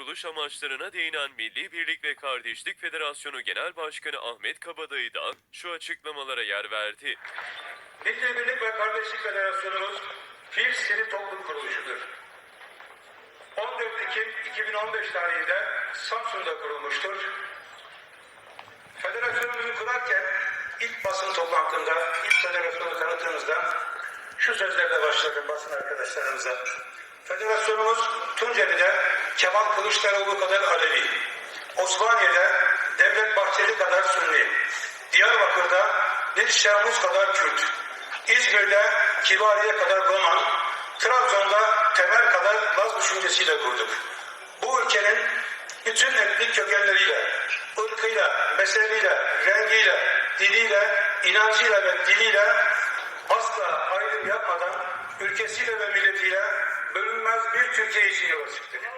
kuruluş amaçlarına değinen Milli Birlik ve Kardeşlik Federasyonu Genel Başkanı Ahmet Kabadayı da şu açıklamalara yer verdi. Milli Birlik ve Kardeşlik Federasyonumuz bir sivil toplum kuruluşudur. 14 Ekim 2015 tarihinde Samsun'da kurulmuştur. Federasyonumuzu kurarken ilk basın toplantımda, ilk federasyonu tanıtımızda şu sözlerle başladım basın arkadaşlarımıza. Federasyonumuz Tunceli'de Kemal Kılıçdaroğlu kadar Alevi, Osmaniye'de Devlet Bahçeli kadar Sünni, Diyarbakır'da Nil Şahmuz kadar Kürt, İzmir'de Kibariye kadar Roman, Trabzon'da Temel kadar Laz düşüncesiyle kurduk. Bu ülkenin bütün etnik kökenleriyle, ırkıyla, mezhebiyle, rengiyle, diliyle, inancıyla ve diliyle asla ayrım yapmadan ülkesiyle ve milletiyle చేయవలసిందిగా